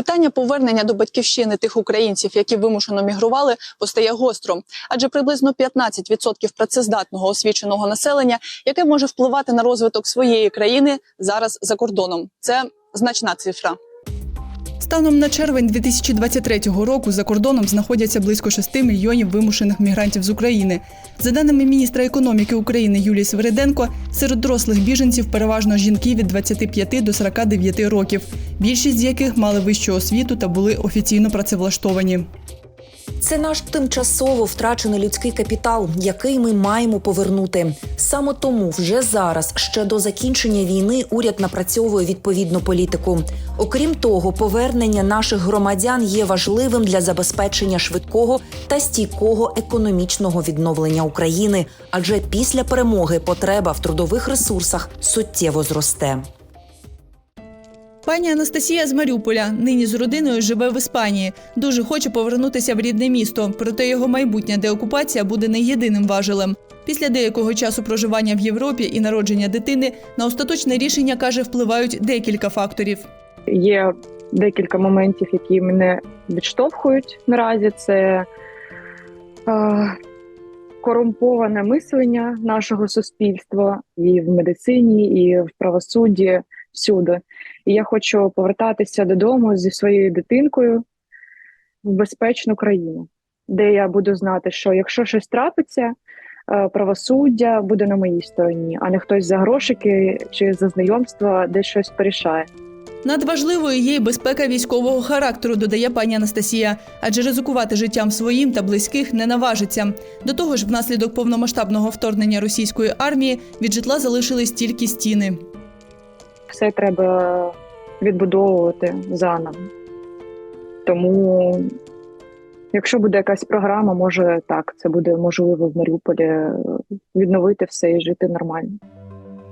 Питання повернення до батьківщини тих українців, які вимушено мігрували, постає гостро, адже приблизно 15% працездатного освіченого населення, яке може впливати на розвиток своєї країни, зараз за кордоном. Це значна цифра. Станом на червень 2023 року за кордоном знаходяться близько 6 мільйонів вимушених мігрантів з України. За даними міністра економіки України Юлії Свириденко, серед дорослих біженців переважно жінки від 25 до 49 років, більшість з яких мали вищу освіту та були офіційно працевлаштовані. Це наш тимчасово втрачений людський капітал, який ми маємо повернути. Саме тому вже зараз, ще до закінчення війни, уряд напрацьовує відповідну політику. Окрім того, повернення наших громадян є важливим для забезпечення швидкого та стійкого економічного відновлення України, адже після перемоги потреба в трудових ресурсах суттєво зросте. Пані Анастасія з Маріуполя нині з родиною живе в Іспанії. Дуже хоче повернутися в рідне місто, проте його майбутня деокупація буде не єдиним важелем. Після деякого часу проживання в Європі і народження дитини на остаточне рішення каже впливають декілька факторів. Є декілька моментів, які мене відштовхують наразі. Це е, корумповане мислення нашого суспільства і в медицині, і в правосудді всюди. І я хочу повертатися додому зі своєю дитинкою в безпечну країну, де я буду знати, що якщо щось трапиться, е, правосуддя буде на моїй стороні, а не хтось за грошики чи за знайомства десь щось порішає. Надважливою є й безпека військового характеру, додає пані Анастасія, адже ризикувати життям своїм та близьких не наважиться. До того ж, внаслідок повномасштабного вторгнення російської армії від житла залишились тільки стіни. Все треба відбудовувати заново. Тому, якщо буде якась програма, може так, це буде можливо в Маріуполі е, відновити все і жити нормально.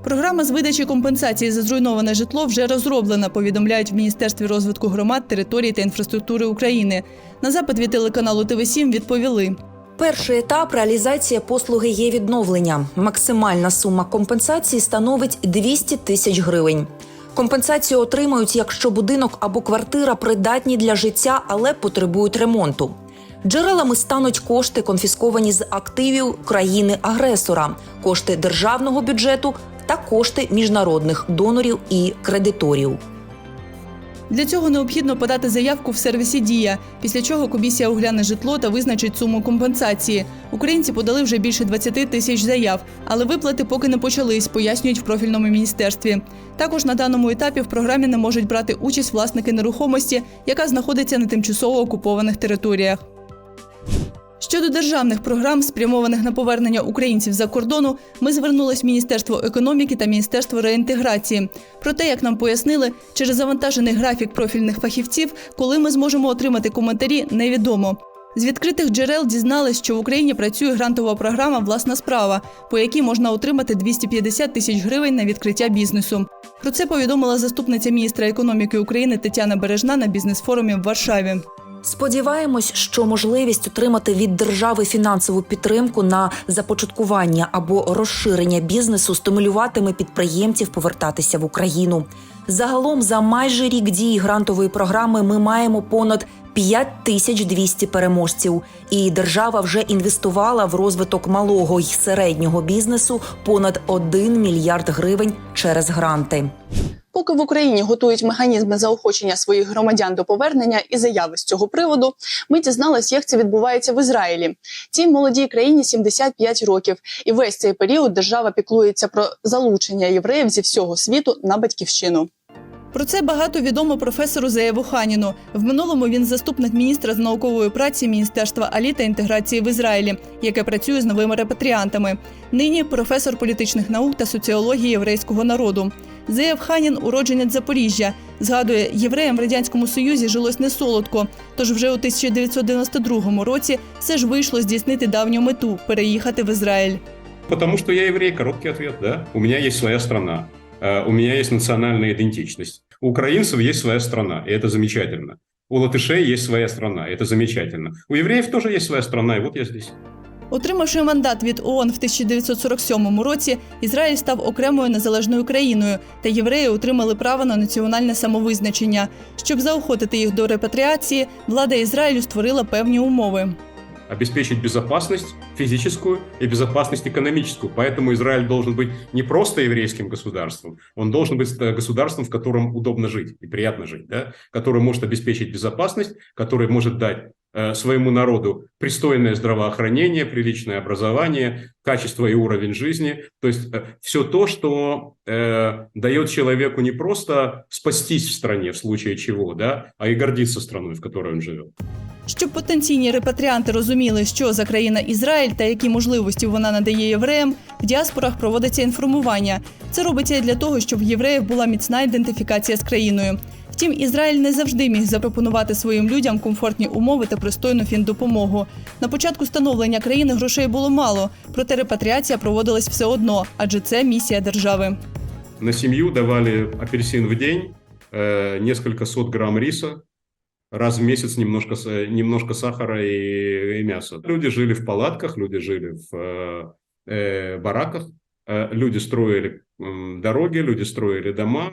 Програма з видачі компенсації за зруйноване житло вже розроблена. Повідомляють в міністерстві розвитку громад, територій та інфраструктури України. На запит від телеканалу ТВ 7 відповіли. Перший етап реалізація послуги є відновлення. Максимальна сума компенсації становить 200 тисяч гривень. Компенсацію отримають, якщо будинок або квартира придатні для життя, але потребують ремонту. Джерелами стануть кошти, конфісковані з активів країни-агресора, кошти державного бюджету та кошти міжнародних донорів і кредиторів. Для цього необхідно подати заявку в сервісі Дія, після чого комісія огляне житло та визначить суму компенсації. Українці подали вже більше 20 тисяч заяв, але виплати поки не почались, пояснюють в профільному міністерстві. Також на даному етапі в програмі не можуть брати участь власники нерухомості, яка знаходиться на тимчасово окупованих територіях. Щодо державних програм, спрямованих на повернення українців за кордону, ми звернулись в Міністерство економіки та Міністерство реінтеграції. Проте, як нам пояснили, через завантажений графік профільних фахівців, коли ми зможемо отримати коментарі, невідомо. З відкритих джерел дізнались, що в Україні працює грантова програма Власна справа, по якій можна отримати 250 тисяч гривень на відкриття бізнесу. Про це повідомила заступниця міністра економіки України Тетяна Бережна на бізнес-форумі в Варшаві. Сподіваємось, що можливість отримати від держави фінансову підтримку на започаткування або розширення бізнесу стимулюватиме підприємців повертатися в Україну. Загалом, за майже рік дії грантової програми, ми маємо понад 5200 переможців, і держава вже інвестувала в розвиток малого й середнього бізнесу понад 1 мільярд гривень через гранти. Поки в Україні готують механізми заохочення своїх громадян до повернення і заяви з цього приводу, ми дізналися, як це відбувається в Ізраїлі. Цій молодій країні 75 років, і весь цей період держава піклується про залучення євреїв зі всього світу на батьківщину. Про це багато відомо професору Заєву Ханіну. В минулому він заступник міністра з наукової праці Міністерства алі та інтеграції в Ізраїлі, яке працює з новими репатріантами. Нині професор політичних наук та соціології єврейського народу. Заєв Ханін уродженець Запоріжжя. Згадує, євреям в радянському союзі жилось не солодко. Тож вже у 1992 році все ж вийшло здійснити давню мету переїхати в Ізраїль. Потому что я еврей, короткий ответ, да. У меня есть своя страна, Э, у меня есть национальная идентичность. У украинцев есть своя страна, и это замечательно. У латышей есть своя страна, и это замечательно. У евреев тоже есть своя страна, и вот я здесь. Отримавши мандат від ООН в 1947 році, Ізраїль став окремою незалежною країною, та євреї отримали право на національне самовизначення. Щоб заохотити їх до репатріації, влада Ізраїлю створила певні умови. обеспечить безопасность физическую и безопасность экономическую. Поэтому Израиль должен быть не просто еврейским государством, он должен быть э, государством, в котором удобно жить и приятно жить, да? который может обеспечить безопасность, который может дать э, своему народу пристойное здравоохранение, приличное образование, качество и уровень жизни. То есть все то, что э, дает человеку не просто спастись в стране в случае чего, да, а и гордиться страной, в которой он живет. Щоб потенційні репатріанти розуміли, що за країна Ізраїль та які можливості вона надає євреям, в діаспорах проводиться інформування. Це робиться для того, щоб в євреїв була міцна ідентифікація з країною. Втім, Ізраїль не завжди міг запропонувати своїм людям комфортні умови та пристойну фіндопомогу. На початку становлення країни грошей було мало, проте репатріація проводилась все одно, адже це місія держави. На семью давали апельсин в день, э, несколько сот грамм риса, раз в месяц немножко, са- немножко сахара и, и мяса. Люди жили в палатках, люди жили в э, э, бараках, э, люди строили м, дороги, люди строили дома.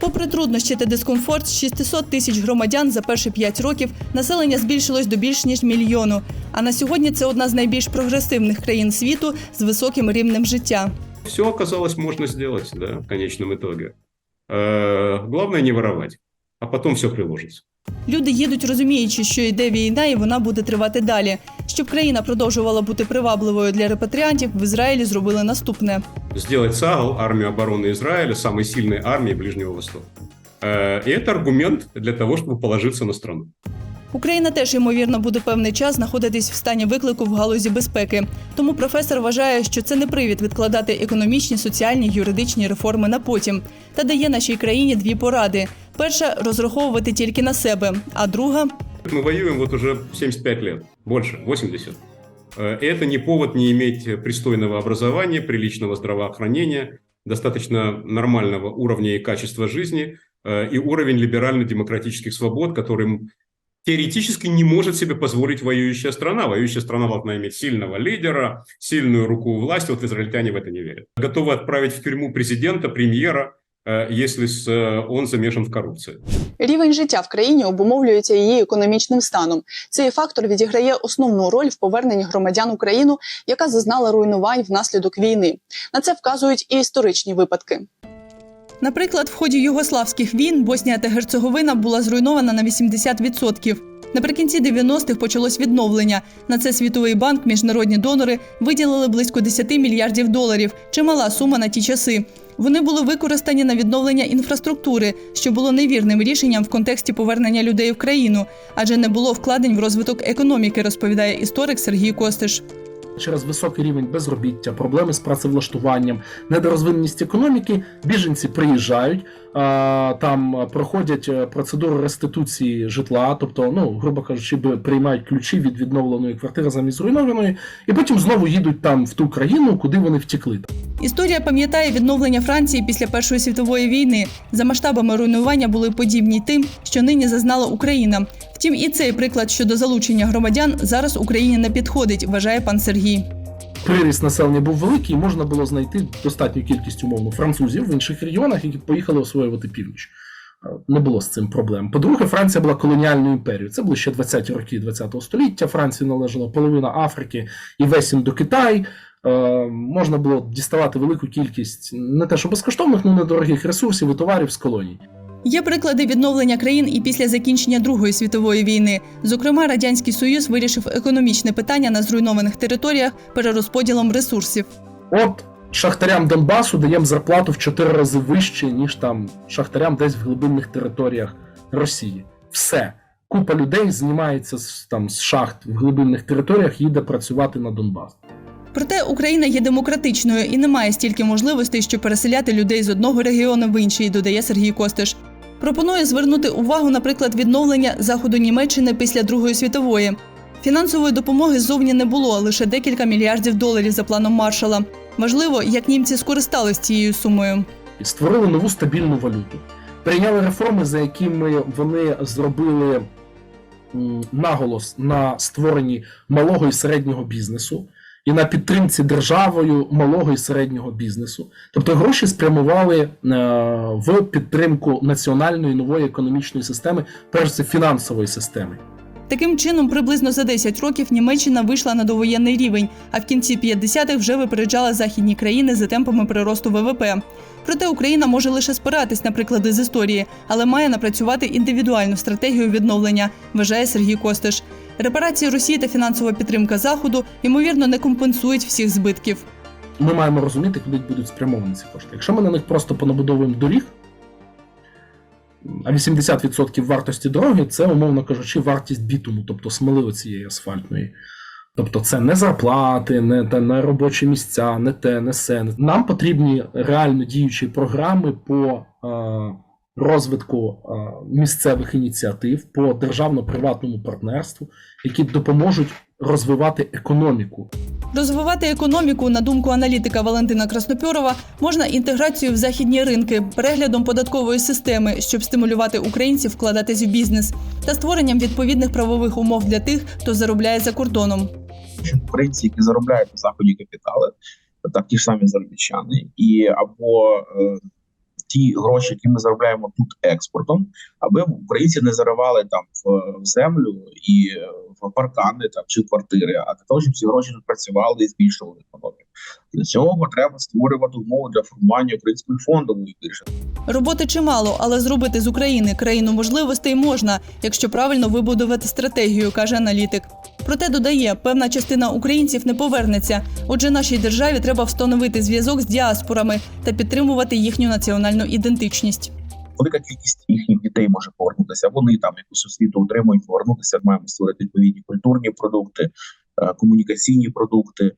Попри труднощі та дискомфорт, з 600 тисяч громадян за перші 5 років населення збільшилось до більш ніж мільйону. А на сьогодні це одна з найбільш прогресивних країн світу з високим рівнем життя. Все оказалось можна сделать, да, в конечном итоге. Э, главное не воровать, а потом все приложится. Люди їдуть, розуміючи, що йде війна, і вона буде тривати далі. Щоб країна продовжувала бути привабливою для репатріантів, в Ізраїлі зробили наступне. сделать САГЛ, армию обороны Израиля, самой сильной армией Ближнего Востока. Э, И это аргумент для того, чтобы положиться на страну. Україна теж ймовірно буде певний час знаходитись в стані виклику в галузі безпеки. Тому професор вважає, що це не привід відкладати економічні, соціальні, юридичні реформи на потім, та дає нашій країні дві поради: перша розраховувати тільки на себе, а друга Мы воюем вот уже 75 лет, больше, 80. Э, И это не повод не иметь пристойного образования, приличного здравоохранения, достаточно нормального уровня и качества жизни э, и уровень либерально-демократических свобод, которым теоретически не может себе позволить воюющая страна. Воюющая страна должна иметь сильного лидера, сильную руку у власти. Вот израильтяне в это не верят. Готовы отправить в тюрьму президента, премьера, э, если с- э, он замешан в коррупции. Рівень життя в країні обумовлюється її економічним станом. Цей фактор відіграє основну роль в поверненні громадян у країну, яка зазнала руйнувань внаслідок війни. На це вказують і історичні випадки. Наприклад, в ході югославських війн Боснія та Герцеговина була зруйнована на 80%. Наприкінці 90-х почалось відновлення. На це Світовий банк, міжнародні донори виділили близько 10 мільярдів доларів. Чимала сума на ті часи. Вони були використані на відновлення інфраструктури, що було невірним рішенням в контексті повернення людей в країну, адже не було вкладень в розвиток економіки, розповідає історик Сергій Костиш. Через високий рівень безробіття, проблеми з працевлаштуванням, недорозвиненість економіки, біженці приїжджають, там проходять е, процедуру реституції житла, тобто, ну, грубо кажучи, приймають ключі від відновленої квартири замість зруйнованої, і потім знову їдуть там в ту країну, куди вони втекли. Історія пам'ятає відновлення Франції після Першої світової війни. За масштабами руйнування були подібні тим, що нині зазнала Україна. Втім, і цей приклад щодо залучення громадян зараз Україні не підходить, вважає пан Сергій. Приріст населення був великий, і можна було знайти достатню кількість умовно французів в інших регіонах, які поїхали освоювати північ. Е, Не було з цим проблем. По-друге, Франція була колоніальною імперією. Це були ще 20-ті роки ХХ століття. Франції належала половина Африки і весь індокитай. Е, можна було діставати велику кількість не те, що безкоштовних, але недорогих ресурсів і товарів з колоній. Є приклади відновлення країн і після закінчення Другої світової війни. Зокрема, радянський союз вирішив економічне питання на зруйнованих територіях перерозподілом ресурсів. От шахтарям Донбасу даємо зарплату в 4 рази вище, ніж там шахтарям десь в глибинних територіях Росії. Все. Купа людей знімається з, там, з шахт в глибинних територіях, їде працювати на Донбас. Проте Україна є демократичною і не має стільки можливостей, щоб переселяти людей з одного регіону в інший, додає Сергій Костиш. Пропонує звернути увагу, наприклад, відновлення заходу Німеччини після Другої світової. Фінансової допомоги ззовні не було лише декілька мільярдів доларів за планом Маршала. Важливо, як німці скористались цією сумою. Створили нову стабільну валюту. Прийняли реформи, за якими вони зробили наголос на створенні малого і середнього бізнесу. І на підтримці державою малого і середнього бізнесу. Тобто гроші спрямували е, в підтримку національної нової економічної системи, перш за фінансової системи. Таким чином, приблизно за 10 років Німеччина вийшла на довоєнний рівень, а в кінці 50-х вже випереджала західні країни за темпами приросту ВВП. Проте Україна може лише спиратись на приклади з історії, але має напрацювати індивідуальну стратегію відновлення, вважає Сергій Костиш. Репарації Росії та фінансова підтримка Заходу ймовірно не компенсують всіх збитків. Ми маємо розуміти, куди будуть спрямовані ці кошти. Якщо ми на них просто понабудовуємо доріг, а 80% вартості дороги це, умовно кажучи, вартість бітуму, тобто смоли оцієї асфальтної. Тобто це не зарплати, не, та, не робочі місця, не те, не се. Нам потрібні реально діючі програми по е, розвитку е, місцевих ініціатив, по державно-приватному партнерству, які допоможуть розвивати економіку. Розвивати економіку, на думку аналітика Валентина Краснопьорова, можна інтеграцією в західні ринки, переглядом податкової системи, щоб стимулювати українців вкладатись в бізнес, та створенням відповідних правових умов для тих, хто заробляє за кордоном. що українці, які заробляють на заході капітали, так ті ж самі заробітчани, і або е, ті гроші, які ми заробляємо тут експортом, аби українці не заривали там в, землю і в паркани там чи квартири, а для того, щоб ці гроші працювали і збільшували економіку. Для цього треба створювати умови для формування української фондової биржі. Роботи чимало, але зробити з України країну можливостей можна, якщо правильно вибудувати стратегію, каже аналітик. Проте додає, певна частина українців не повернеться. Отже, нашій державі треба встановити зв'язок з діаспорами та підтримувати їхню національну ідентичність. велика кількість їхніх дітей може повернутися. Вони там якусь освіту отримують, повернутися. Маємо створити відповідні культурні продукти, е, комунікаційні продукти, е,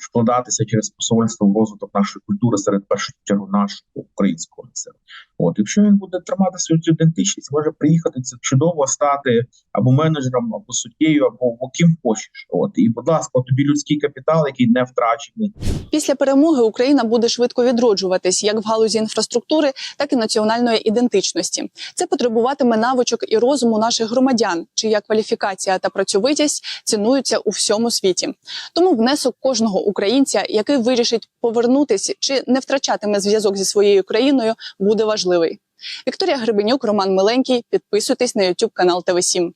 вкладатися через посольство в розвиток нашої культури серед першу чергу нашого українського населення. От, якщо він буде тримати свою ідентичність, може приїхати це чудово стати або менеджером, або суддєю, або, або ким хочеш. От і, будь ласка, тобі людський капітал, який не втрачений. Після перемоги Україна буде швидко відроджуватись як в галузі інфраструктури, так і національної ідентичності. Це потребуватиме навичок і розуму наших громадян, чия кваліфікація та працьовитість цінуються у всьому світі. Тому внесок кожного українця, який вирішить повернутися чи не втрачатиме зв'язок зі своєю країною, буде важливий. Вікторія Гребенюк, Роман Миленький. Підписуйтесь на YouTube канал ТВ 7